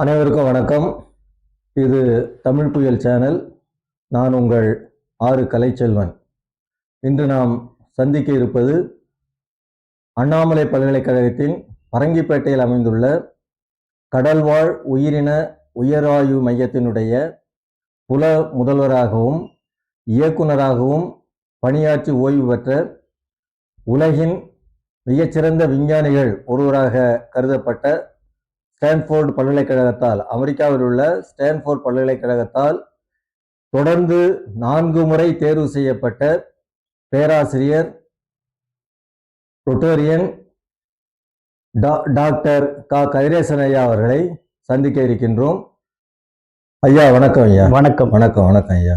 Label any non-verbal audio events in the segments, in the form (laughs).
அனைவருக்கும் வணக்கம். இது தமிழ் புயல் சேனல். நான் உங்கள் ஆறு கலைச்செல்வன். இன்று நாம் சந்திக்க இருப்பது அண்ணாமலை பல்கலைக்கழகத்தின் பரங்கிப்பேட்டையில் அமைந்துள்ள கடல்வாழ் உயிரின உயராய்வு மையத்தினுடைய புல முதல்வராகவும் இயக்குனராகவும் பணியாற்றி ஓய்வு பெற்ற உலகின் மிகச்சிறந்த விஞ்ஞானிகள் ஒருவராக கருதப்பட்ட ஸ்டான்ஃபோர்டு பல்கலைக்கழகத்தால் அமெரிக்காவில் உள்ள ஸ்டான்ஃபோர்ட் பல்கலைக்கழகத்தால் தொடர்ந்து நான்கு முறை தேர்வு செய்யப்பட்ட பேராசிரியர் ரொட்டோரியன் டா- டாக்டர் கா. கதிரேசன் ஐயா அவர்களை சந்திக்க இருக்கின்றோம். ஐயா வணக்கம் ஐயா. வணக்கம். வணக்கம் வணக்கம் ஐயா.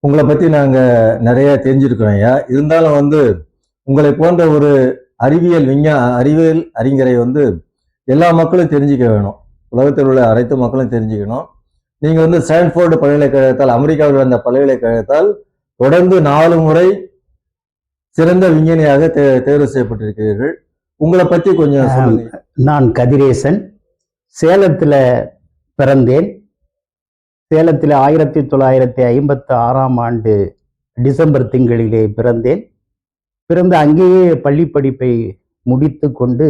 உங்களை பற்றி நாங்கள் நிறைய தெரிஞ்சிருக்கிறோம் ஐயா. இருந்தாலும் வந்து உங்களை போன்ற ஒரு அறிவியல் விஞ்ஞா அறிவியல் அறிஞரை வந்து எல்லா மக்களும் தெரிஞ்சுக்க வேணும். உலகத்தில் உள்ள அனைத்து மக்களும் தெரிஞ்சுக்கணும். நீங்கள் வந்து ஸ்டான்ஃபோர்டு பல்கலைக்கழகத்தால் அமெரிக்காவில் வந்த பல்கலைக்கழகத்தால் தொடர்ந்து நாலு முறை சிறந்த விஞ்ஞானியாக தே தேர்வு செய்யப்பட்டிருக்கிறீர்கள். உங்களை பற்றி கொஞ்சம் சொல்லுங்க. நான் கதிரேசன். சேலத்தில் பிறந்தேன். சேலத்தில் ஆயிரத்தி தொள்ளாயிரத்தி ஐம்பத்தி ஆறாம் ஆண்டு டிசம்பர் திங்களிலே பிறந்தேன். பிறந்து அங்கேயே பள்ளி படிப்பை முடித்து கொண்டு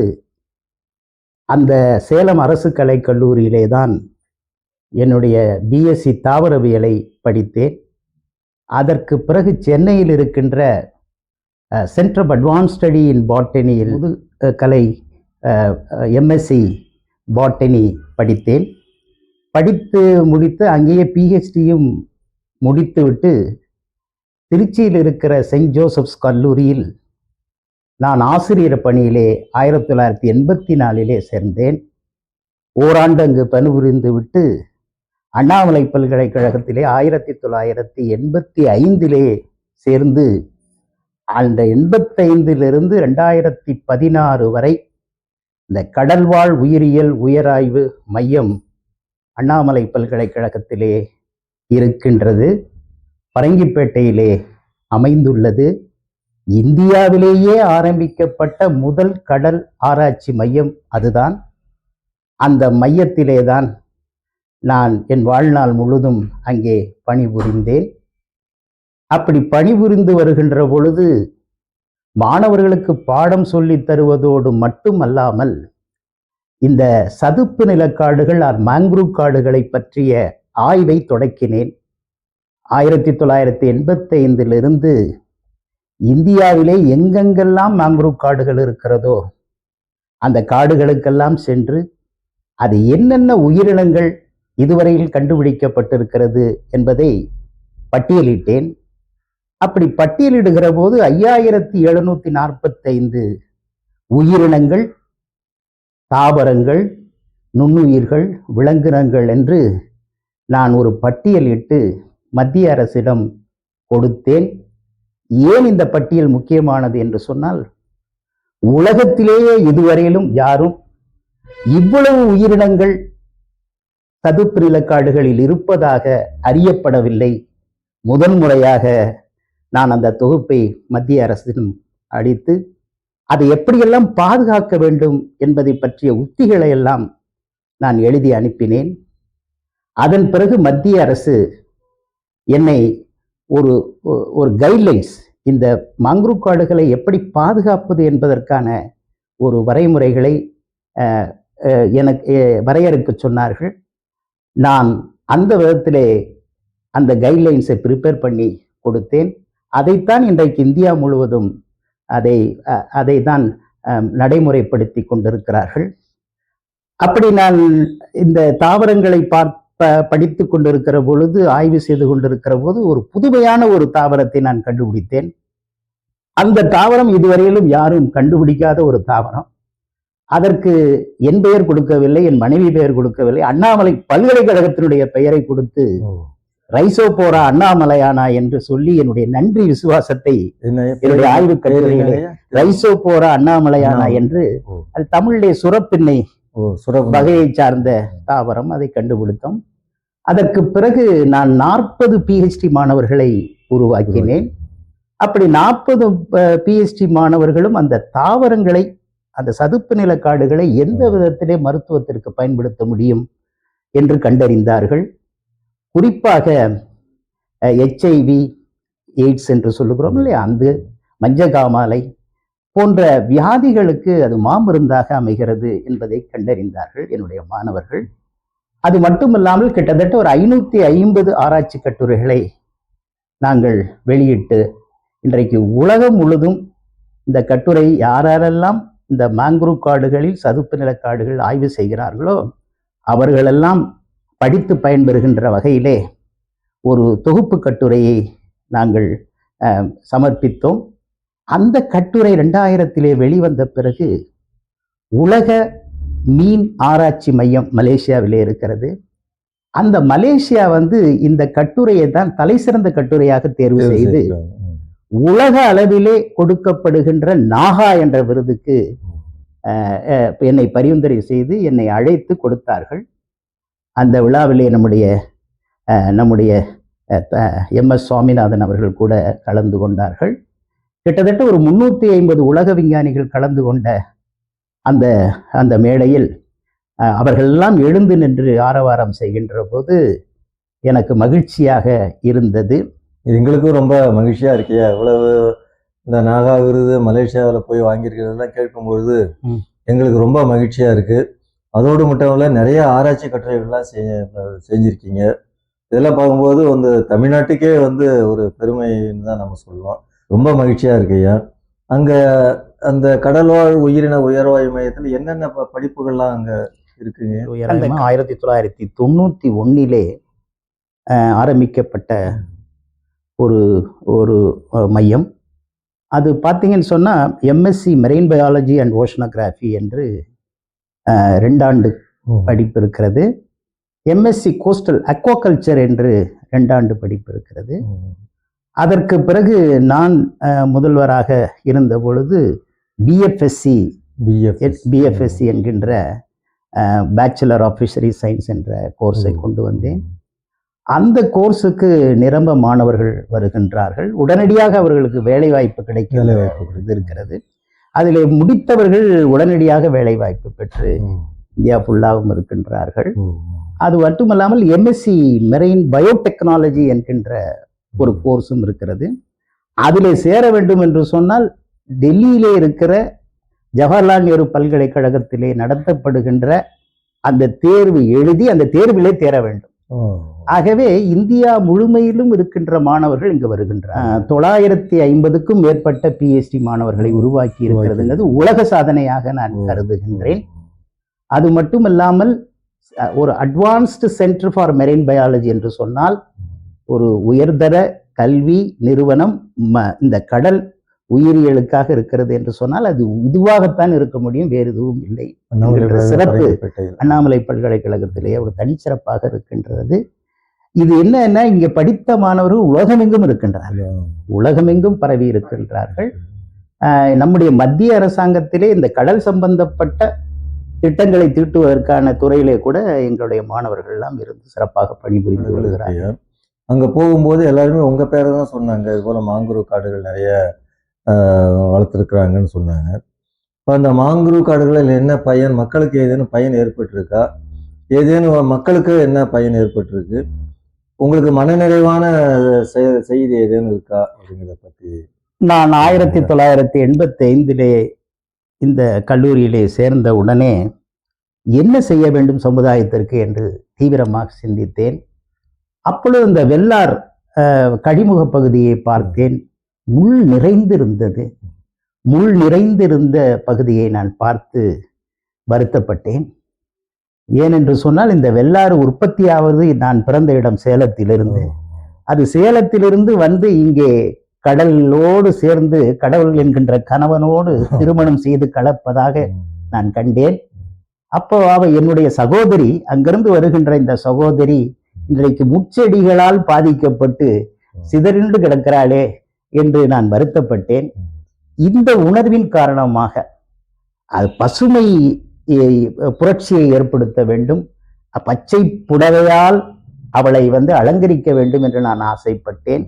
அந்த சேலம் அரசு கலைக் கல்லூரியிலே தான் என்னுடைய பிஎஸ்சி தாவரவியலை படித்தேன். அதற்கு பிறகு சென்னையில் இருக்கின்ற centre of advanced study in பாட்டனியில் முது கலை எம்எஸ்சி பாட்டனி படித்தேன். படித்து முடித்து அங்கேயே பிஹெச்டியும் முடித்துவிட்டு திருச்சியில் இருக்கிற செயின்ட் ஜோசப்ஸ் கல்லூரியில் நான் ஆசிரியர் பணியிலே ஆயிரத்தி தொள்ளாயிரத்தி எண்பத்தி நாலிலே சேர்ந்தேன். ஓராண்டு அங்கு பணிபுரிந்து விட்டு அண்ணாமலை பல்கலைக்கழகத்திலே ஆயிரத்தி தொள்ளாயிரத்தி எண்பத்தி ஐந்திலே சேர்ந்து அந்த எண்பத்தைந்திலிருந்து ரெண்டாயிரத்தி பதினாறு வரை இந்த கடல்வாழ் உயிரியல் உயராய்வு மையம் அண்ணாமலை பல்கலைக்கழகத்திலே இருக்கின்றது. பரங்கிப்பேட்டையிலே அமைந்துள்ளது. இந்தியாவிலேயே ஆரம்பிக்கப்பட்ட முதல் கடல் ஆராய்ச்சி மையம் அதுதான். அந்த மையத்திலே தான் நான் என் வாழ்நாள் முழுதும் அங்கே பணிபுரிந்தேன். அப்படி பணிபுரிந்து வருகின்ற பொழுது மாணவர்களுக்கு பாடம் சொல்லித் தருவதோடு மட்டுமல்லாமல் இந்த சதுப்பு நிலக்காடுகள் ஆர் மேங்க்ரூவ் காடுகளை பற்றிய ஆய்வை தொடக்கினேன். ஆயிரத்தி தொள்ளாயிரத்தி எண்பத்தைந்திலிருந்து இந்தியாவிலே எங்கெங்கெல்லாம் மேங்க்ரூவ் காடுகள் இருக்கிறதோ அந்த காடுகளுக்கெல்லாம் சென்று அது என்னென்ன உயிரினங்கள் இதுவரையில் கண்டுபிடிக்கப்பட்டிருக்கிறது என்பதை பட்டியலிட்டேன். அப்படி பட்டியலிடுகிற போது ஐயாயிரத்தி எழுநூத்தி நாற்பத்தைந்து உயிரினங்கள் தாவரங்கள் நுண்ணுயிர்கள் விலங்கினங்கள் என்று நான் ஒரு பட்டியலிட்டு மத்திய அரசிடம் கொடுத்தேன். ஏன் இந்த பட்டியல் முக்கியமானது என்று சொன்னால் உலகத்திலேயே இதுவரையிலும் யாரும் இவ்வளவு உயிரினங்கள் சதுப்பு நிலக்காடுகளில் இருப்பதாக அறியப்படவில்லை. முதன்முறையாக நான் அந்த தொகுப்பை மத்திய அரசிடம் அளித்து அதை எப்படியெல்லாம் பாதுகாக்க வேண்டும் என்பதை பற்றிய உத்திகளை எல்லாம் நான் எழுதி அனுப்பினேன். அதன் பிறகு மத்திய அரசு என்னை ஒரு ஒரு கைட்லைன்ஸ் இந்த மாங்க்ரூவ் காடுகளை எப்படி பாதுகாப்பது என்பதற்கான ஒரு வரைமுறைகளை அஹ், அஹ், எனக்கு வரையறுக்க சொன்னார்கள். நான் அந்த விதத்திலே அந்த கைட்லைன்ஸை ப்ரிப்பேர் பண்ணி கொடுத்தேன். அதைத்தான் இன்றைக்கு இந்தியா முழுவதும் அதை அஹ், அதை தான் நடைமுறைப்படுத்தி கொண்டிருக்கிறார்கள். அப்படி நான் இந்த தாவரங்களை பார்ப்ப படித்து கொண்டிருக்கிற பொழுது ஆய்வு செய்து கொண்டிருக்கிற போது ஒரு புதுமையான ஒரு தாவரத்தை நான் கண்டுபிடித்தேன் அந்த தாவரம் இதுவரையிலும் யாரும் கண்டுபிடிக்காத ஒரு தாவரம் அதற்கு என் பெயர் கொடுக்கவில்லை என் மனைவி பெயர் கொடுக்கவில்லை அண்ணாமலை பல்கலைக்கழகத்தினுடைய பெயரை கொடுத்து ரைசோபோரா அண்ணாமலையானா என்று சொல்லி என்னுடைய நன்றி விசுவாசத்தை என்ன என்னுடைய ஆய்வு கட்டுரையிலே? ரைசோபோரா அண்ணாமலையானா அண்ணாமலை. என்று. அது தமிழிலே சுரப்பின்னை வகையை சார்ந்த தாவரம் அதை கண்டுபிடித்தோம். அதற்கு பிறகு நான் நாற்பது பிஹெச்டி மாணவர்களை உருவாக்கினேன். அப்படி நாற்பது பிஹெச்டி மாணவர்களும் அந்த தாவரங்களை அந்த சதுப்பு நில காடுகளை எந்த விதத்திலே மருத்துவத்திற்கு பயன்படுத்த முடியும் என்று கண்டறிந்தார்கள். குறிப்பாக எச்ஐவி எய்ட்ஸ் என்று சொல்லுகிறோம் இல்லையா? அந்த மஞ்சகாமாலை போன்ற வியாதிகளுக்கு அது மாமருந்தாக அமைகிறது என்பதை கண்டறிந்தார்கள் என்னுடைய மாணவர்கள். அது மட்டுமல்லாமல் கிட்டத்தட்ட ஒரு ஐநூத்தி ஐம்பது ஆராய்ச்சி கட்டுரைகளை நாங்கள் வெளியிட்டு இன்றைக்கு உலகம் முழுதும் இந்த கட்டுரை யாரெல்லாம் இந்த மேங்க்ரூவ் காடுகளில் சதுப்பு நிலக்காடுகள் ஆய்வு செய்கிறார்களோ அவர்களெல்லாம் படித்து பயன்பெறுகின்ற வகையிலே ஒரு தொகுப்பு கட்டுரையை நாங்கள் அஹ், சமர்ப்பித்தோம். அந்த கட்டுரை ரெண்டாயிரத்திலே வெளிவந்த பிறகு உலக மீன் ஆராய்ச்சி மையம் மலேசியாவிலே இருக்கிறது. அந்த மலேசியா வந்து இந்த கட்டுரையை தான் தலைசிறந்த கட்டுரையாக தேர்வு செய்து உலக அளவிலே கொடுக்கப்படுகின்ற நாகா என்ற விருதுக்கு என்னை பரிந்துரை செய்து என்னை அழைத்து கொடுத்தார்கள். அந்த விழாவிலே நம்முடைய நம்முடைய எம் எஸ் சுவாமிநாதன் அவர்கள் கூட கலந்து கொண்டார்கள். கிட்டத்தட்ட ஒரு முன்னூற்றி ஐம்பது உலக விஞ்ஞானிகள் கலந்து கொண்ட அந்த அந்த மேடையில் அவர்களெல்லாம் எழுந்து நின்று ஆரவாரம் செய்கின்ற போது எனக்கு மகிழ்ச்சியாக இருந்தது. எங்களுக்கும் ரொம்ப மகிழ்ச்சியா இருக்கியா இவ்வளவு இந்த நாகா விருது மலேசியாவில் போய் வாங்கியிருக்கிறதெல்லாம் கேட்கும்பொழுது. எங்களுக்கு ரொம்ப மகிழ்ச்சியா இருக்கு. அதோடு மட்டும் நிறைய ஆராய்ச்சி கட்டுரைகள்லாம் செஞ்ச செஞ்சிருக்கீங்க. இதெல்லாம் பார்க்கும்போது வந்து தமிழ்நாட்டுக்கே வந்து ஒரு பெருமைன்னு தான் நம்ம சொல்லுவோம். ரொம்ப மகிழ்ச்சியா இருக்குய்யா அங்க அந்த கடல்வாழ் உயிரின உயர்வாயு மையத்தில் என்னென்ன படிப்புகள்லாம் அங்க இருக்குங்க? ஆயிரத்தி தொள்ளாயிரத்தி தொண்ணூத்தி ஒன்னிலே அஹ், ஆரம்பிக்கப்பட்ட ஒரு ஒரு மையம். அது பார்த்தீங்கன்னு சொன்னா MSc marine biology and oceanography என்று ரெண்டாண்டு படிப்பு இருக்கிறது. எம்எஸ்சி கோஸ்டல் அக்வாகல்ச்சர் என்று ரெண்டாண்டு படிப்பு இருக்கிறது. அதற்கு பிறகு நான் முதல்வராக இருந்த பொழுது பிஎஃப்எஸ்சி பிஎஃப் பிஎஃப்எஸ்சி என்கின்ற பேச்சுலர் ஆஃப் ஃபிஷரி சயின்ஸ் என்ற கோர்ஸை கொண்டு வந்தேன். அந்த கோர்ஸுக்கு நிரம்ப மாணவர்கள் வருகின்றார்கள். உடனடியாக அவர்களுக்கு வேலை வாய்ப்பு வேலைவாய்ப்பு இது இருக்கிறது அதில் முடித்தவர்கள் உடனடியாக வேலை வாய்ப்பு பெற்று இந்தியா ஃபுல்லாகவும் இருக்கின்றார்கள். அது மட்டுமல்லாமல் எம்எஸ்சி மெரெயின் பயோடெக்னாலஜி என்கின்ற ஒரு கோர்ஸும் இருக்கிறது. அதிலே சேர வேண்டும் என்று சொன்னால் டெல்லியிலே இருக்கிற ஜவஹர்லால் நேரு பல்கலைக்கழகத்திலே நடத்தப்படுகின்ற அந்த தேர்வு எழுதி அந்த தேர்விலே தேர வேண்டும். ஆகவே இந்தியா முழுமையிலும் இருக்கின்ற மாணவர்கள் இங்கு வருகின்றனர் தொள்ளாயிரத்தி ஐம்பதுக்கும் மேற்பட்ட பிஎச்டி மாணவர்களை உருவாக்கி இருக்கிறதுங்கிறது உலக சாதனையாக நான் கருதுகின்றேன். அது மட்டுமல்லாமல் ஒரு advanced centre for marine biology என்று சொன்னால் ஒரு உயர்தர கல்வி நிறுவனம் ம- இந்த கடல் உயிரியலுக்காக இருக்கிறது என்று சொன்னால் அது இதுவாகத்தான் இருக்க முடியும் வேறு எதுவும் இல்லை. சிறப்பு அண்ணாமலை பல்கலைக்கழகத்திலே ஒரு தனிச்சிறப்பாக இருக்கின்றது. இது என்னன்னா இங்க படித்த மாணவர்கள் உலகமெங்கும் இருக்கின்றார்கள். உலகமெங்கும் பரவி இருக்கின்றார்கள். ஆஹ் நம்முடைய மத்திய அரசாங்கத்திலே இந்த கடல் சம்பந்தப்பட்ட திட்டங்களை தீட்டுவதற்கான துறையிலே கூட எங்களுடைய மாணவர்கள் எல்லாம் இருந்து சிறப்பாக பணிபுரிந்து வருகிறார்கள். அங்கே போகும்போது எல்லாருமே உங்கள் பேரை தான் சொன்னாங்க. இது போல் மாங்குருவ் காடுகள் நிறைய வளர்த்துருக்குறாங்கன்னு சொன்னாங்க. இப்போ அந்த மாங்குருவ் காடுகளில் என்ன பயன் மக்களுக்கு ஏதேனும் பயன் ஏற்பட்டிருக்கா? ஏதேனும் மக்களுக்கு என்ன பயன் ஏற்பட்டிருக்கு? உங்களுக்கு மனநிறைவான செய செய்தி ஏதேனும் இருக்கா? அப்படிங்கிறத பற்றி நான் ஆயிரத்தி தொள்ளாயிரத்தி எண்பத்தி ஐந்திலே இந்த கல்லூரியிலே சேர்ந்த உடனே என்ன செய்ய வேண்டும் சமுதாயத்திற்கு என்று தீவிரமாக சிந்தித்தேன். அப்பொழுது இந்த வெள்ளார் கழிமுக பகுதியை பார்த்தேன். முள் நிறைந்திருந்தது. முள் நிறைந்திருந்த பகுதியை நான் பார்த்து வருத்தப்பட்டேன். ஏனென்று சொன்னால் இந்த வெள்ளாறு உற்பத்தியாவது நான் பிறந்த இடம் சேலத்திலிருந்து. அது சேலத்திலிருந்து வந்து இங்கே கடலோடு சேர்ந்து கடவுள் என்கின்ற கணவனோடு (laughs) திருமணம் செய்து கலப்பதாக நான் கண்டேன். அப்போ அவ என்னுடைய சகோதரி அங்கிருந்து வருகின்ற இந்த சகோதரி இன்றைக்கு முச்செடிகளால் பாதிக்கப்பட்டு சிதறிண்டு கிடக்கிறாளே என்று நான் வருத்தப்பட்டேன். இந்த உணர்வின் காரணமாக அது பசுமை புரட்சியை ஏற்படுத்த வேண்டும். பச்சை புடவையால் அவளை வந்து அலங்கரிக்க வேண்டும் என்று நான் ஆசைப்பட்டேன்.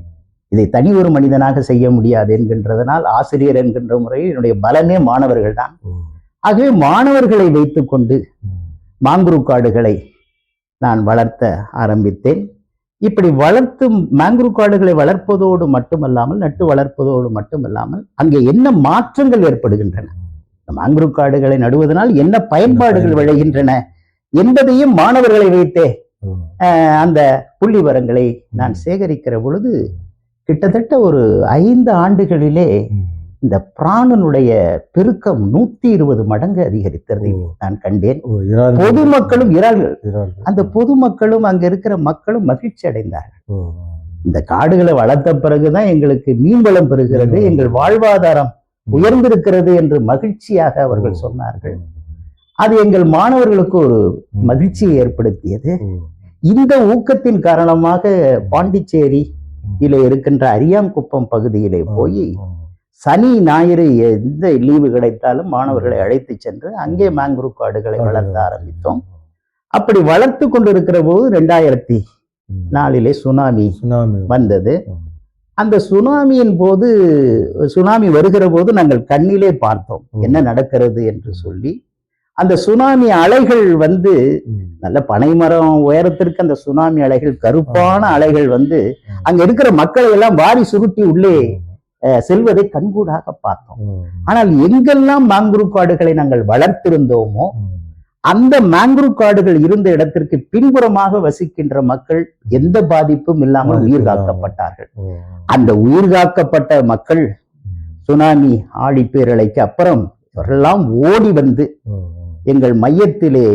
இதை தனி ஒரு மனிதனாக செய்ய முடியாது என்கின்றதனால் ஆசிரியர் என்கின்ற முறையில் என்னுடைய பலமே மாணவர்கள் தான் ஆகவே மாணவர்களை வைத்துக்கொண்டு மாங்குரு காடுகளை நான் வளர்த்த ஆரம்பித்தேன். இப்படி வளர்த்து மேங்க்ரூவ் காடுகளை வளர்ப்பதோடு மட்டுமல்லாமல் நட்டு வளர்ப்பதோடு மட்டுமல்லாமல் அங்கே என்ன மாற்றங்கள் ஏற்படுகின்றன? மேங்க்ரூவ் காடுகளை நடுவதனால் என்ன பயன்பாடுகள் விளைகின்றன என்பதையும் மாணவர்களை வைத்தே அந்த புள்ளி வரங்களை நான் சேகரிக்கிற பொழுது கிட்டத்தட்ட ஒரு ஐந்து ஆண்டுகளிலே. இந்த பிராணனுடைய பெருக்கம் நூத்தி இருபது மடங்கு அதிகரித்ததை. நான் கண்டேன் பொதுமக்களும் இறால்கள். அந்த பொதுமக்களும் அங்க இருக்கிற மக்களும் மகிழ்ச்சி அடைந்தார்கள் இந்த காடுகளை வளர்த்த பிறகுதான் எங்களுக்கு மீன்வளம் பெறுகிறது. எங்கள் வாழ்வாதாரம். உயர்ந்திருக்கிறது என்று மகிழ்ச்சியாக அவர்கள். சொன்னார்கள் அது எங்கள் மாணவர்களுக்கு ஒரு. மகிழ்ச்சியை ஏற்படுத்தியது. இந்த ஊக்கத்தின் காரணமாக பாண்டிச்சேரி இல இருக்கின்ற அரியாங்குப்பம் பகுதியிலே போய். சனி ஞாயிறு எந்த லீவு கிடைத்தாலும் மாணவர்களை அழைத்து சென்று அங்கே மேங்க்ரூவ் காடுகளை வளர்த்த ஆரம்பித்தோம் அப்படி வளர்த்து கொண்டிருக்கிற போது ரெண்டாயிரத்தி ம். நாலிலே சுனாமி சுனாமி வந்தது. அந்த சுனாமியின் போது சுனாமி வருகிற போது நாங்கள் கண்ணிலே பார்த்தோம். என்ன நடக்கிறது என்று சொல்லி அந்த சுனாமி அலைகள் வந்து. நல்ல பனைமரம் உயரத்திற்கு அந்த சுனாமி அலைகள் கருப்பான. அலைகள் வந்து. அங்க இருக்கிற மக்களை எல்லாம் வாரி சுருட்டி உள்ளே செல்வதை கண்கூடாக பார்த்தோம். ஆனால் எங்கெல்லாம் மேங்க்ரூவ் காடுகளை நாங்கள் வளர்த்திருந்தோமோ. அந்த மேங்க்ரூவ் காடுகள் இருந்த இடத்திற்கு பின்புறமாக வசிக்கின்ற மக்கள் எந்த பாதிப்பும் இல்லாமல் உயிர். காக்கப்பட்டார்கள். அந்த உயிர் காக்கப்பட்ட மக்கள். சுனாமி ஆழி பேரலைக்கு அப்புறம் இவரெல்லாம் ஓடி வந்து. எங்கள் மையத்திலே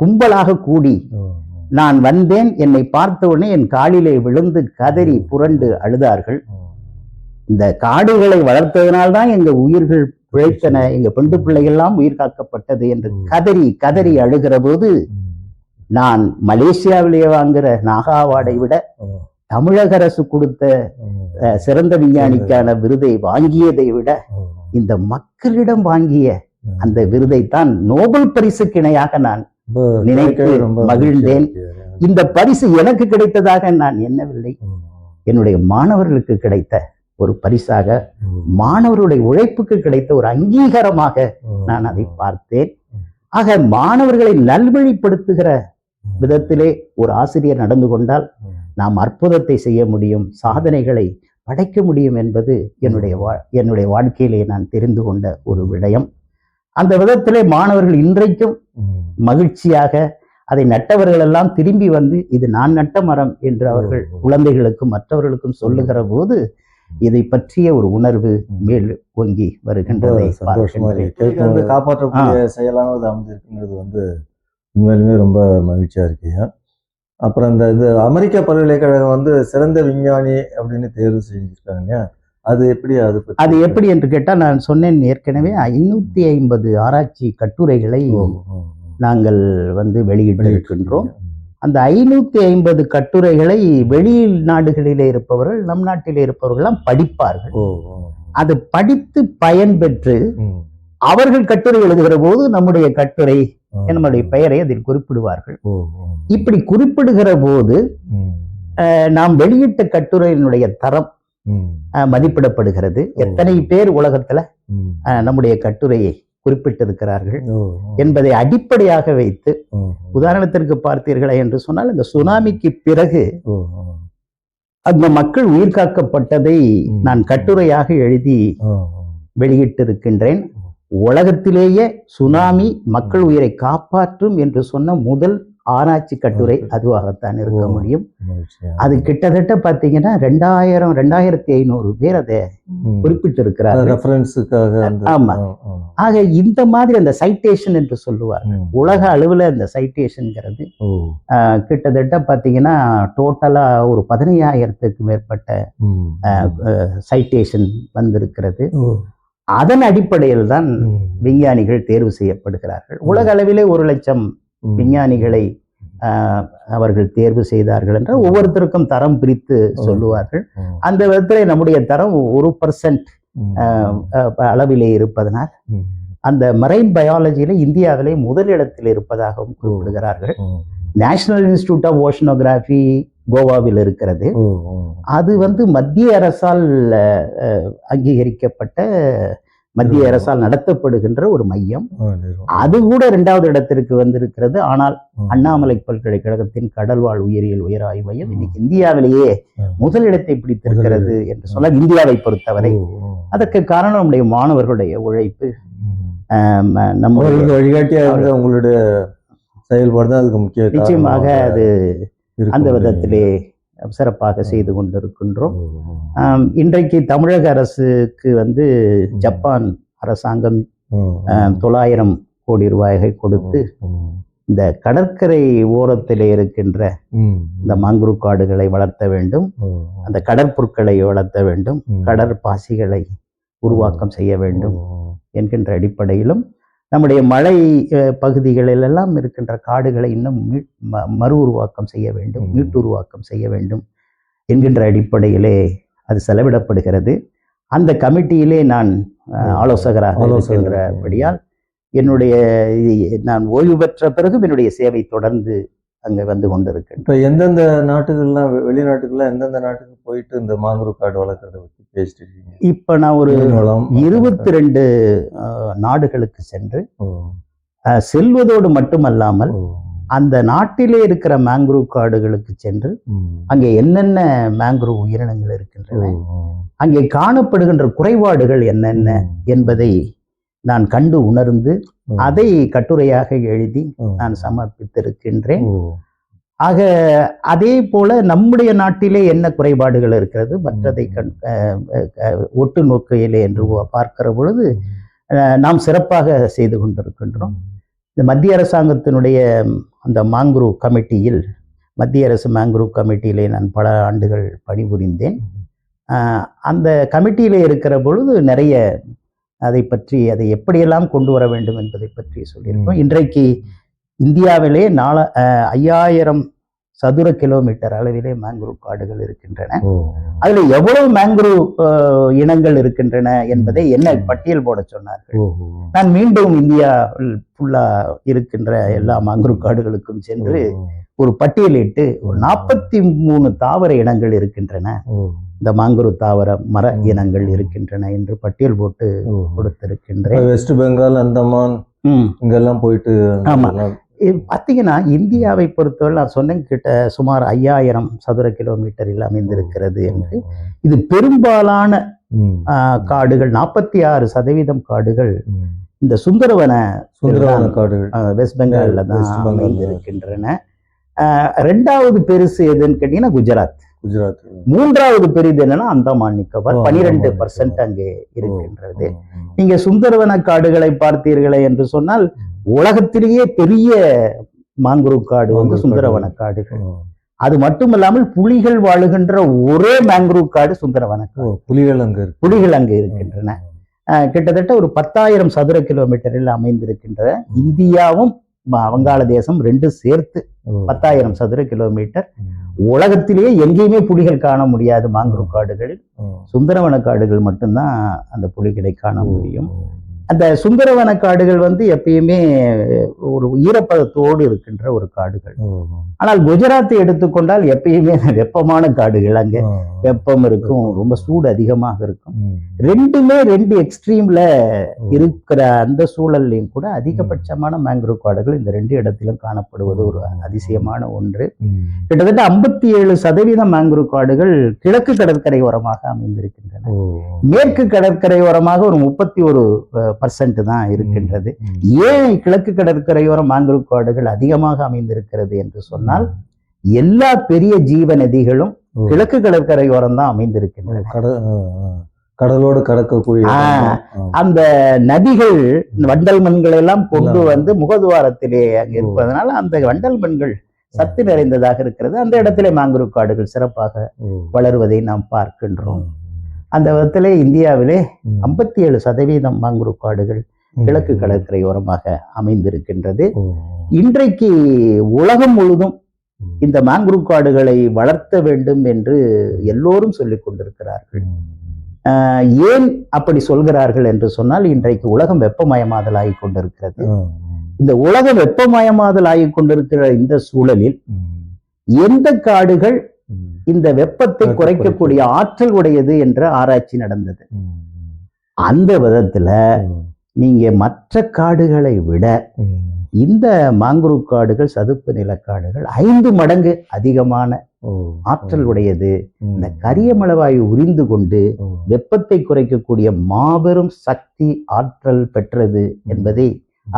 கும்பலாக கூடி. நான் வந்தேன் என்னை பார்த்த உடனே என் காலிலே விழுந்து கதறி புரண்டு அழுதார்கள். இந்த காடுகளை வளர்த்ததனால்தான் எங்க உயிர்கள் பிழைத்தன எங்க பெண்டு பிள்ளைகள்லாம் உயிர் காக்கப்பட்டது என்று. கதறி கதறி அழுகிற போது. நான் மலேசியாவிலே வாங்குற நாகாவாடை விட. தமிழக அரசு கொடுத்த சிறந்த விஞ்ஞானிக்கான விருதை வாங்கியதை விட. இந்த மக்களிடம் வாங்கிய. அந்த விருதைத்தான் நோபல் பரிசுக்கு இணையாக நான் நினைத்து மகிழ்ந்தேன். இந்த பரிசு எனக்கு கிடைத்ததாக நான் எண்ணவில்லை ம். என்னுடைய மாணவர்களுக்கு கிடைத்த ஒரு பரிசாக. மாணவருடைய உழைப்புக்கு கிடைத்த ஒரு அங்கீகாரமாக. நான் அதை பார்த்தேன். ஆக மாணவர்களை நல்வழிப்படுத்துகிற. விதத்திலே ஒரு ஆசிரியர் நடந்து கொண்டால். நாம் அற்புதத்தை செய்ய முடியும் சாதனைகளை படைக்க முடியும் என்பது என்னுடைய வா- என்னுடைய வாழ்க்கையிலே நான் தெரிந்து கொண்ட ஒரு விடயம் அந்த விதத்திலே மாணவர்கள் இன்றைக்கும். மகிழ்ச்சியாக அதை நட்டவர்கள் எல்லாம் திரும்பி வந்து இது நான் நட்ட மரம் என்று அவர்கள். குழந்தைகளுக்கும் மற்றவர்களுக்கும் சொல்லுகிற போது இதை பற்றிய ஒரு உணர்வு. மேல் ஓங்கி வருகின்றதை காப்பாற்றக்கூடிய செயலாக அது அமைஞ்சிருக்குங்கிறது வந்து உண்மையிலுமே ரொம்ப மகிழ்ச்சியா இருக்குங்க அப்புறம் இந்த இது அமெரிக்க பல்கலைக்கழகம் வந்து சிறந்த விஞ்ஞானி அப்படின்னு தேர்வு செஞ்சிருக்காங்க அது எப்படி அது அது எப்படி என்று கேட்டால் நான் சொன்னேன் ஏற்கனவே ஐநூத்தி ஐம்பது ஆராய்ச்சி கட்டுரைகளை. நாங்கள் வந்து வெளியிட்டிருக்கின்றோம். அந்த ஐநூத்தி ஐம்பது கட்டுரைகளை வெளிநாடுகளிலே இருப்பவர்கள் நம் நாட்டிலே இருப்பவர்கள்லாம் படிப்பார்கள். அது படித்து பயன்பெற்று. அவர்கள் கட்டுரை எழுதுகிற போது நம்முடைய கட்டுரை. நம்முடைய பெயரை அதில் குறிப்பிடுவார்கள். இப்படி குறிப்பிடுகிற போது நாம் வெளியிட்ட கட்டுரையினுடைய தரம் மதிப்பிடப்படுகிறது. எத்தனை பேர் உலகத்துல நம்முடைய கட்டுரையை குறிப்பிட்டிருக்கிறார்கள். என்பதை அடிப்படையாக வைத்து உதாரணத்திற்கு பார்த்தீர்களே என்று சொன்னால் இந்த சுனாமிக்கு பிறகு. அந்த மக்கள் உயிர் காக்கப்பட்டதை. நான் கட்டுரையாக எழுதி. வெளியிட்டிருக்கின்றேன் உலகத்திலேயே சுனாமி மக்கள் உயிரை காப்பாற்றும் என்று சொன்ன முதல் ஆராய்ச்சி கட்டுரை அதுவாகத்தான் இருக்க. முடியும். அது கிட்டத்தட்ட பாத்தீங்கன்னா ரெண்டாயிரம் ரெண்டாயிரத்தி ஐநூறு பேர் அதை ம். குறிப்பிட்டிருக்கிறார்கள் ரெஃபரன்ஸுக்காக அந்த ஆமா. ஆ, ஆ. ஆக இந்த மாதிரி அந்த சைட்டேஷன் என்று சொல்லுவார். உலக அளவுல அந்த சைட்டேஷன்ங்கிறது கிட்டத்தட்ட பாத்தீங்கன்னா டோட்டலா ஒரு பதினையாயிரத்துக்கு மேற்பட்ட. சைட்டேஷன் வந்திருக்கிறது. அதன் அடிப்படையில் தான். விஞ்ஞானிகள் தேர்வு செய்யப்படுகிறார்கள் உலக அளவிலே ஒரு லட்சம். விஞ்ஞானிகளை அவர்கள் தேர்வு செய்தார்கள் என்றால் ஒவ்வொருத்தருக்கும் தரம் பிரித்து சொல்லுவார்கள். அந்த விதத்திலே நம்முடைய தரம் ஒரு பர்சன்ட். அளவிலே இருப்பதனால். அந்த மரைன் பயாலஜியில இந்தியாவிலே முதலிடத்தில் இருப்பதாகவும் குறிப்பிடுகிறார்கள். நேஷனல் இன்ஸ்டிடியூட் ஆஃப் ஓஷனோகிராஃபி கோவாவில் இருக்கிறது. அது வந்து மத்திய அரசால் அங்கீகரிக்கப்பட்ட மத்திய அரசால் நடத்தப்படுகின்ற ஒரு மையம். அது கூட இரண்டாவது இடத்திற்கு வந்திருக்கிறது ஆனால். அண்ணாமலை பல்கலைக்கழகத்தின் கடல்வாழ் உயிரியல் உயர் ஆய்வு மையம் இன்னைக்கு இந்தியாவிலேயே. முதலிடத்தை பிடித்திருக்கிறது என்று சொன்னால் இந்தியாவை பொறுத்தவரை. அதற்கு காரணம் நம்முடைய மாணவர்களுடைய உழைப்பு ம். ஆம், நம்முடைய அவர்களுக்கு வழிகாட்டியா இருந்த உங்களுடைய செயல்பாடு தான் அதுக்கு முக்கிய நிச்சயமாக அது. அந்த விதத்திலே சிறப்பாக செய்து கொண்டிருக்கின்றோம். இன்றைக்கு தமிழக அரசுக்கு வந்து ஜப்பான் அரசாங்கம் தொள்ளாயிரம் கோடி ரூபாயை கொடுத்து இந்த கடற்கரை ஓரத்திலே இருக்கின்ற இந்த மாங்குரு காடுகளை வளர்த்த வேண்டும் அந்த கடற்புற்களை வளர்த்த வேண்டும். கடற்பாசிகளை உருவாக்கம் செய்ய வேண்டும் என்கின்ற அடிப்படையிலும் நம்முடைய மலை பகுதிகளிலெல்லாம் இருக்கின்ற காடுகளை இன்னும் மீ- ம- மறு உருவாக்கம் செய்ய வேண்டும். மீட்டுருவாக்கம் செய்ய வேண்டும் என்கின்ற அடிப்படையிலே அது செலவிடப்படுகிறது அந்த கமிட்டியிலே நான். ஆலோசகராக ஆலோசகர். இருக்கின்றபடியால் என்னுடைய நான் ஓய்வு பெற்ற பிறகும் என்னுடைய சேவை தொடர்ந்து அங்கே வந்து கொண்டிருக்கின்றேன் இப்ப எந்தெந்த நாட்டுகள்லாம் வெ- வெளிநாட்டுகள்லாம் எந்தெந்த நாட்டுக்கு போயிட்டு இந்த மாங்குரு காடு வளர்க்கறத இருக்கீங்க இப்போ நான் ஒரு இருபத்தி ரெண்டு நாடுகளுக்கு சென்று செல்வதோடு மட்டுமல்லாமல் அந்த நாட்டிலே இருக்கிற மேங்க்ரூவ் காடுகளுக்கு சென்று அங்கே என்னென்ன மேங்க்ரூவ் உயிரினங்கள் இருக்கின்றன அங்கே காணப்படுகின்ற குறைபாடுகள் என்னென்ன என்பதை நான் கண்டு உணர்ந்து அதை கட்டுரையாக எழுதி நான் சமர்ப்பித்திருக்கின்றேன். ஆக அதே போல நம்முடைய நாட்டிலே என்ன குறைபாடுகள் இருக்கிறது? மற்றதை கண் ஒட்டு நோக்கையிலே என்று பார்க்கிற பொழுது நாம் சிறப்பாக செய்து கொண்டிருக்கின்றோம். இந்த மத்திய அரசாங்கத்தினுடைய அந்த மாங்குரு கமிட்டியில் மத்திய அரசு மாங்குரு கமிட்டியிலே நான் பல ஆண்டுகள் பணிபுரிந்தேன். அந்த கமிட்டியிலே இருக்கிற பொழுது நிறைய அதை பற்றி அதை எப்படியெல்லாம் கொண்டு வர வேண்டும் என்பதை பற்றி சொல்லியிருக்கோம். இன்றைக்கு இந்தியாவிலே நால ஐயாயிரம் சதுர கிலோமீட்டர் அளவிலே மேங்குரு காடுகள் இருக்கின்றன. அதுல எவ்வளவு மேங்குரு ஆஹ் இனங்கள் இருக்கின்றன என்பதை என்ன பட்டியல் போட சொன்னார்கள். நான் மீண்டும் இந்தியா ஃபுல்லா இருக்கின்ற எல்லா மாங்குரு காடுகளுக்கும் சென்று ஒரு பட்டியலிட்டு ஒரு நாற்பத்தி மூணு தாவர இனங்கள் இருக்கின்றன. இந்த மாங்குரு தாவர மர. இனங்கள் இருக்கின்றன என்று பட்டியல் போட்டு. கொடுத்திருக்கின்றேன். வெஸ்ட் பெங்கால் அந்தமான். இங்கெல்லாம் போயிட்டு ஆமா. பார்த்தீங்கன்னா இந்தியாவை பொறுத்தவரை நான் சொன்னேன் கிட்ட சுமார் ஐயாயிரம் சதுர கிலோமீட்டரில் அமைந்திருக்கிறது என்று. இது பெரும்பாலான காடுகள் நாற்பத்தி ஆறு சதவீதம் காடுகள். இந்த சுந்தரவன சுந்தரவன காடுகள். வெஸ்ட் பெங்கால்ல தான். அமைந்திருக்கின்றன. ரெண்டாவது பெருசு எதுன்னு கேட்டீங்கன்னா குஜராத். குஜராத். மூன்றாவது பெரிது என்னன்னா அந்தமான் நிக்கோபார் பனிரெண்டு பர்சன்ட். அங்கே இருக்கின்றது. நீங்க சுந்தரவன காடுகளை பார்த்தீர்களே என்று சொன்னால் உலகத்திலேயே பெரிய மாங்குரு காடு வந்து சுந்தரவன காடு. காடுகள். அது மட்டுமல்லாமல் புலிகள் வாழுகின்ற ஒரே மேங்க்ரூவ் காடு சுந்தரவன காடு. புலிகள் அங்க புலிகள் அங்கே இருக்கின்றன. கிட்டத்தட்ட ஒரு பத்தாயிரம் சதுர கிலோமீட்டரில் அமைந்திருக்கின்ற இந்தியாவும் வங்காளதேசம் ரெண்டு சேர்த்து பத்தாயிரம் சதுர கிலோமீட்டர். உலகத்திலேயே எங்கேயுமே புலிகள் காண முடியாது. மாங்குரு காடுகளில். சுந்தரவன காடுகள் மட்டும்தான் அந்த புலிகளை காண முடியும். அந்த சுந்தரவன காடுகள் வந்து எப்பயுமே ஒரு ஈரப்பதத்தோடு இருக்கின்ற ஒரு காடுகள். ஆனால் குஜராத்தை எடுத்துக்கொண்டால் எப்பயுமே வெப்பமான காடுகள். அங்கே வெப்பம் இருக்கும் ரொம்ப சூடு அதிகமாக இருக்கும். ரெண்டுமே ரெண்டு எக்ஸ்ட்ரீம்ல இருக்கிற அந்த சூழல்லையும் கூட அதிகபட்சமான மேங்க்ரோவ் காடுகள் இந்த ரெண்டு இடத்திலும் காணப்படுவது ஒரு அதிசயமான ஒன்று. கிட்டத்தட்ட ஐம்பத்தி ஏழு சதவீதம் மேங்க்ரோவ் காடுகள் கிழக்கு கடற்கரை ஓரமாக அமைந்திருக்கின்றன. மேற்கு கடற்கரை ஓரமாக ஒரு முப்பத்தி ஒரு பர்சன்ட் தான் இருக்கின்றது. ஏன் கிழக்கு கடற்கரையோரம் மேங்க்ரோவ் காடுகள் அதிகமாக அமைந்திருக்கிறது என்று சொன்னால் எல்லா பெரிய ஜீவ நதிகளும் கிழக்கு கடற்கரையோரம் தான் அமைந்திருக்கின்றன. கடலோடு கடக்கக்கூடிய அந்த நதிகள் வண்டல் மண்களை எல்லாம் கொண்டு. வந்து முகதுவாரத்திலே அங்க. இருப்பதனால அந்த வண்டல் மண்கள் சத்து நிறைந்ததாக இருக்கிறது. அந்த இடத்திலே மேங்க்ரோவ் காடுகள் சிறப்பாக வளருவதை நாம் பார்க்கின்றோம். அந்த விதத்திலே இந்தியாவிலே ஐம்பத்தி ஏழு சதவீதம் மேங்க்ரோவ் காடுகள் கிழக்கு கடற்கரையோரமாக அமைந்திருக்கின்றது. இன்றைக்கு உலகம் முழுதும் இந்த மேங்க்ரூவ் காடுகளை வளர்த்த வேண்டும் என்று எல்லோரும் சொல்லிக் கொண்டிருக்கிறார்கள். ஏன் அப்படி சொல்கிறார்கள் என்று சொன்னால் இன்றைக்கு உலகம் வெப்பமயமாதல் ஆகிக் கொண்டிருக்கிறது இந்த உலகம் வெப்பமயமாதல் ஆகிக் கொண்டிருக்கிற இந்த சூழலில் எந்த காடுகள் இந்த வெப்பத்தை குறைக்கக்கூடிய ஆற்றல் உடையது என்ற ஆராய்ச்சி நடந்தது அந்த விதத்துல நீங்க மற்ற காடுகளை விட. இந்த மாங்குரூவ் காடுகள் சதுப்பு நிலக்காடுகள் ஐந்து மடங்கு அதிகமான. ஆற்றல் உடையது. இந்த கரியமளவாயு உறிந்து கொண்டு. வெப்பத்தை குறைக்கக்கூடிய மாபெரும் சக்தி ஆற்றல் பெற்றது என்பதை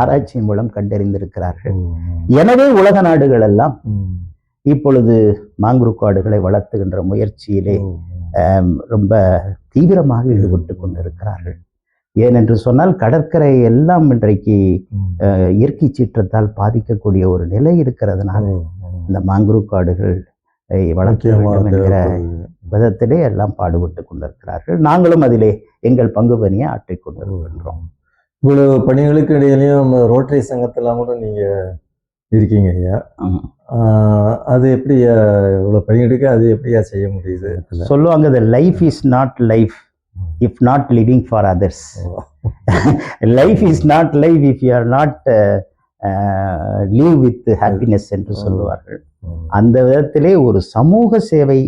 ஆராய்ச்சியின் மூலம் கண்டறிந்திருக்கிறார்கள். எனவே உலக நாடுகள் எல்லாம். இப்பொழுது மாங்குரு காடுகளை வளர்த்துகின்ற முயற்சியிலே ரொம்ப தீவிரமாக ஈடுபட்டு கொண்டிருக்கிறார்கள். ஏனென்று சொன்னால் கடற்கரை எல்லாம் இன்றைக்கு இயற்கை சீற்றத்தால் பாதிக்கக்கூடிய ஒரு நிலை இருக்கிறதுனால. இந்த மாங்குரு காடுகள் அஹ், வளர்க்க முக்கியமாக வேண்டும் என்கிற. விதத்திலே எல்லாம் பாடுபட்டு கொண்டிருக்கிறார்கள். நாங்களும் அதிலே எங்கள் பங்கு பணியை ஆற்றிக் கொண்டிருக்கின்றோம். இவ்வளவு பணிகளுக்கு இடையிலையும் ரோட்டரி சங்கத்தெல்லாம் கூட நீங்க இருக்கீங்க ஐயா. அது எப்படி இவ்வளவு பணிகளுக்கு அது எப்படியா செய்ய முடியுது? சொல்லுவாங்க life is not life if not living for others. Life is not life if you are not leave with happiness என்று சொல்லுவார்கள். அந்த விதத்திலே ஒரு சமூக சேவை.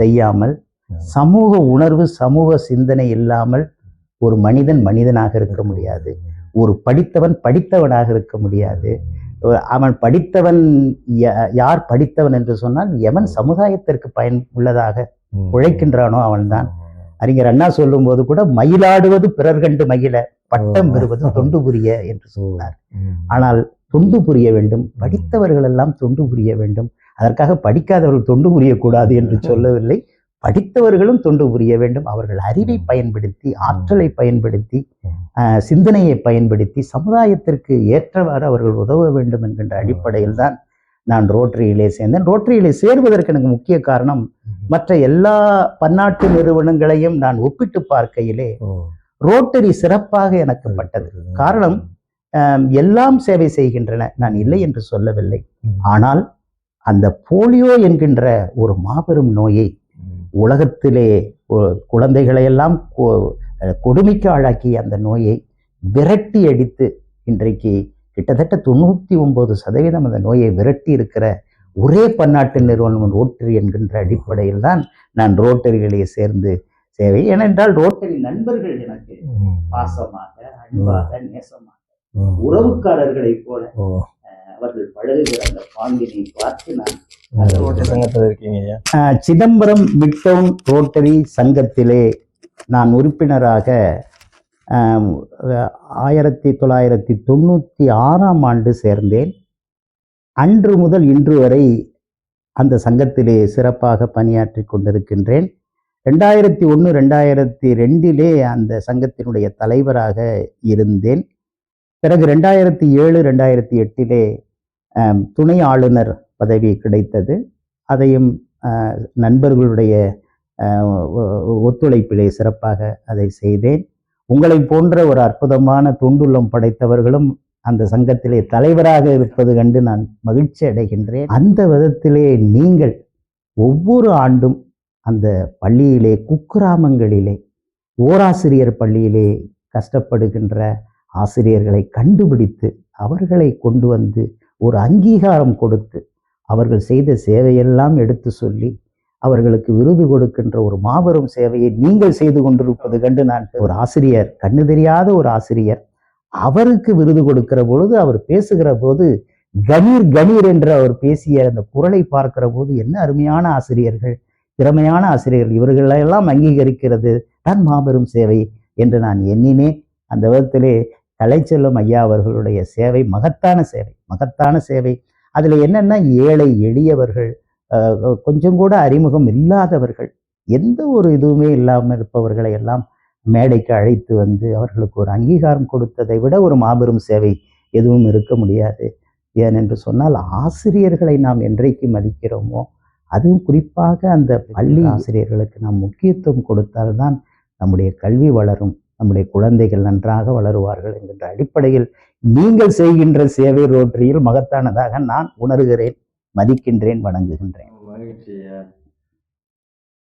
செய்யாமல் சமூக உணர்வு சமூக சிந்தனை இல்லாமல் ஒரு மனிதன் மனிதனாக இருக்க முடியாது. ஒரு படித்தவன் படித்தவனாக இருக்க முடியாது. அவன் படித்தவன் யார் படித்தவன் என்று சொன்னால் எவன் சமுதாயத்திற்கு பயன் உள்ளதாக. உழைக்கின்றானோ அவன்தான் அறிஞர் அண்ணா சொல்லும்போது கூட மயிலாடுவது பிறர் கண்டு மகிழ பட்டம். பெறுவது தொண்டு புரிய என்று. சொன்னார். ஆனால் தொண்டு புரிய வேண்டும் படித்தவர்கள் எல்லாம் தொண்டு புரிய வேண்டும் அதற்காக படிக்காதவர்கள் தொண்டு புரியக்கூடாது என்று சொல்லவில்லை படித்தவர்களும் தொண்டு புரிய வேண்டும். அவர்கள் அறிவை பயன்படுத்தி ஆற்றலை பயன்படுத்தி சிந்தனையை பயன்படுத்தி சமுதாயத்திற்கு ஏற்றவாறு அவர்கள் உதவ வேண்டும் என்கின்ற அடிப்படையில் தான் நான் ரோட்டரியிலே சேர்ந்தேன். ரோட்டரியிலே சேர்வதற்கு எனக்கு முக்கிய காரணம் மற்ற எல்லா பன்னாட்டு நிறுவனங்களையும் நான் ஒப்பிட்டு பார்க்கையிலே. ரோட்டரி சிறப்பாக எனக்கு பட்டது. காரணம் எல்லாம் சேவை செய்கின்றன. நான் இல்லை என்று சொல்லவில்லை. ஆனால் அந்த போலியோ என்கின்ற ஒரு மாபெரும் நோயை. உலகத்திலே குழந்தைகளையெல்லாம் கொடுமைக்கு ஆளாக்கிய அந்த நோயை விரட்டி அடித்து இன்றைக்கு கிட்டத்தட்ட தொண்ணூற்றி ஒன்பது சதவீதம் அந்த நோயை விரட்டி இருக்கிற ஒரே பன்னாட்டு நிறுவனம் ரோட்டரி என்கின்ற அடிப்படையில் தான் நான் ரோட்டரிகளை சேர்ந்து சேவை ஏனென்றால் ரோட்டரி நண்பர்கள் எனக்கு. பாசமாக அன்பாக நேசமாக ம். உறவுக்காரர்களைப் போல. அவர்கள் பழகுகிற அந்த பாங்கினை பார்த்து நான் சிதம்பரம் மிட்டவுன் ரோட்டரி சங்கத்திலே நான் உறுப்பினராக ஆயிரத்தி தொள்ளாயிரத்தி தொண்ணூற்றி ஆறாம் ஆண்டு சேர்ந்தேன். அன்று முதல் இன்று வரை அந்த சங்கத்திலே சிறப்பாக பணியாற்றி கொண்டிருக்கின்றேன். ரெண்டாயிரத்தி ஒன்று ரெண்டாயிரத்தி ரெண்டிலே அந்த சங்கத்தினுடைய தலைவராக இருந்தேன். பிறகு ரெண்டாயிரத்தி ஏழு ரெண்டாயிரத்தி எட்டிலே துணை ஆளுநர் பதவி கிடைத்தது. அதையும் நண்பர்களுடைய ஒ- ஒத்துழைப்பிலே சிறப்பாக அதை செய்தேன். உங்களை போன்ற ஒரு அற்புதமான தொண்டுள்ளம் படைத்தவர்களும் அந்த சங்கத்திலே தலைவராக இருப்பது கண்டு நான் மகிழ்ச்சி அடைகின்றேன். அந்த விதத்திலே நீங்கள் ஒவ்வொரு ஆண்டும் அந்த பள்ளியிலே குக்கிராமங்களிலே ஓராசிரியர் பள்ளியிலே கஷ்டப்படுகின்ற ஆசிரியர்களை கண்டுபிடித்து அவர்களை கொண்டு வந்து ஒரு அங்கீகாரம் கொடுத்து அவர்கள் செய்த சேவையெல்லாம் எடுத்து சொல்லி அவர்களுக்கு விருது கொடுக்கின்ற ஒரு மாபெரும் சேவையை நீங்கள் செய்து கொண்டிருப்பது கண்டு நான் ஒரு ஆசிரியர் கண்ணு தெரியாத ஒரு ஆசிரியர் அவருக்கு விருது கொடுக்கிற பொழுது அவர் பேசுகிற போது கணீர் கணீர் என்று அவர் பேசிய அந்த குரலை பார்க்கிற போது என்ன அருமையான ஆசிரியர்கள் திறமையான ஆசிரியர்கள் இவர்களெல்லாம் அங்கீகரிக்கிறது தான் மாபெரும் சேவை என்று நான் எண்ணினேன். அந்த விதத்திலே கலைச்செல்லும் ஐயா அவர்களுடைய சேவை மகத்தான சேவை மகத்தான சேவை. அதில் என்னென்னா ஏழை எளியவர்கள் கொஞ்சம் கூட அறிமுகம் இல்லாதவர்கள் எந்த ஒரு இதுவுமே இல்லாமல் இருப்பவர்களை எல்லாம் மேடைக்கு அழைத்து வந்து அவர்களுக்கு ஒரு அங்கீகாரம் கொடுத்ததை விட ஒரு மாபெரும் சேவை எதுவும் இருக்க முடியாது. ஏனென்று சொன்னால் ஆசிரியர்களை நாம் என்றைக்கு மதிக்கிறோமோ அதுவும் குறிப்பாக அந்த பள்ளி ஆசிரியர்களுக்கு நாம் முக்கியத்துவம் கொடுத்தால்தான் நம்முடைய கல்வி வளரும். நம்முடைய குழந்தைகள் நன்றாக வளருவார்கள் என்கின்ற அடிப்படையில் நீங்கள் செய்கின்ற சேவை ரோட்டரியில் மகத்தானதாக நான் உணர்கிறேன் மதிக்கின்றேன் வணங்குகின்றேன். மகிழ்ச்சி